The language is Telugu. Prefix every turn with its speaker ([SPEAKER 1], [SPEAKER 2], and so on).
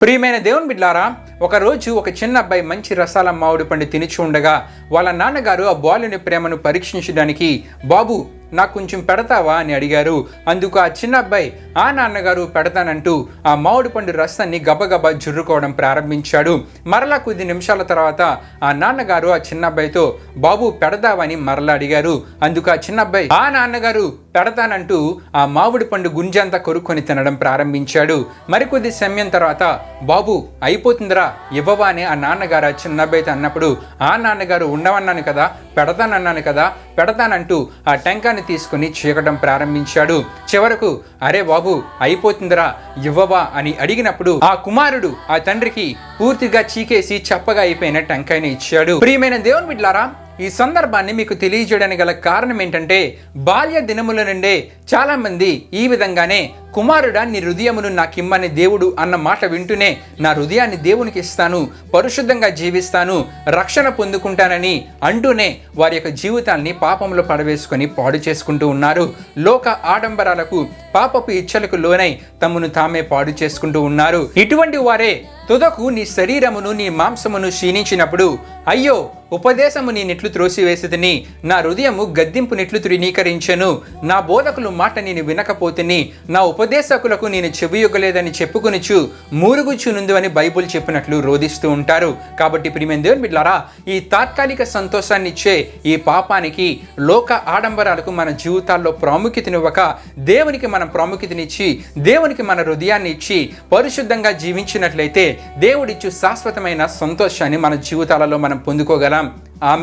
[SPEAKER 1] ప్రియమైన దేవుని బిడ్లారా ఒకరోజు ఒక చిన్న అబ్బాయి మంచి రసాల మామిడి పండు తినిచి ఉండగా వాళ్ళ నాన్నగారు ఆ బాలుని ప్రేమను పరీక్షించడానికి బాబు నాకు కొంచెం పెడతావా అని అడిగారు. అందుకు ఆ చిన్న అబ్బాయి ఆ నాన్నగారు పెడతానంటూ ఆ మామిడి పండు రసాన్ని గబగబా జుర్రుకోవడం ప్రారంభించాడు. మరలా కొద్ది నిమిషాల తర్వాత ఆ నాన్నగారు ఆ చిన్న అబ్బాయితో బాబు పెడదావని మరలా అడిగారు. అందుకు ఆ చిన్న అబ్బాయి ఆ నాన్నగారు పెడతానంటూ ఆ మామిడి పండు గుంజంతా కొరుక్కొని తినడం ప్రారంభించాడు. మరికొద్ది సమయం తర్వాత బాబు అయిపోతుందిరా ఇవ్వవా అని ఆ నాన్నగారు ఆ చిన్న అబ్బాయితో అన్నప్పుడు ఆ నాన్నగారు ఉండవన్నాను కదా పెడతానన్నాను కదా పెడతానంటూ ఆ టెంకాన్ని తీసుకుని చీకటం ప్రారంభించాడు. చివరకు అరే బాబు అయిపోతుందిరా ఇవ్వవా అని అడిగినప్పుడు ఆ కుమారుడు ఆ తండ్రికి పూర్తిగా చీకేసి చప్పగా అయిపోయిన టెంకాయని ఇచ్చాడు. ప్రియమైన దేవుని బిడ్లారా ఈ సందర్భాన్ని మీకు తెలియజేయడానికి గల కారణం ఏంటంటే బాల్య దినముల నుండే చాలా మంది ఈ విధంగానే కుమారుడా నీ హృదయమును నాకిమ్మని దేవుడు అన్న మాట వింటూనే నా హృదయాన్ని దేవునికి ఇస్తాను పరిశుద్ధంగా జీవిస్తాను రక్షణ పొందుకుంటానని అంటూనే వారి యొక్క జీవితాన్ని పాపంలో పడవేసుకొని పాడు చేసుకుంటూ ఉన్నారు. లోక ఆడంబరాలకు పాపపు ఇచ్చలకు లోనై తమను తామే పాడు చేసుకుంటూ ఉన్నారు. ఇటువంటి వారే తుదకు నీ శరీరమును నీ మాంసమును క్షీణించినప్పుడు అయ్యో ఉపదేశము నీ నెట్లు త్రోసివేసిదిని నా హృదయము గద్దింపు నెట్లు తృణీకరించెను నా బోధకులు మాట నేను వినకపోతిని నా ఉపదేశకులకు నేను చెవియొగ్గలేదని చెప్పుకొనిచు మూరుగుచునుందు అని బైబుల్ చెప్పినట్లు రోధిస్తూ ఉంటారు. కాబట్టి ప్రియమైన దేవుని బిడ్లారా ఈ తాత్కాలిక సంతోషాన్ని ఇచ్చే ఈ పాపానికి లోక ఆడంబరాలకు మన జీవితాల్లో ప్రాముఖ్యతనివ్వక దేవునికి మనం ప్రాముఖ్యతనిచ్చి దేవునికి మన హృదయాన్ని ఇచ్చి పరిశుద్ధంగా జీవించినట్లయితే దేవుడిచ్చు శాశ్వతమైన సంతోషాన్ని మన జీవితాలలో మనం పొందుకోగలం. ఆమె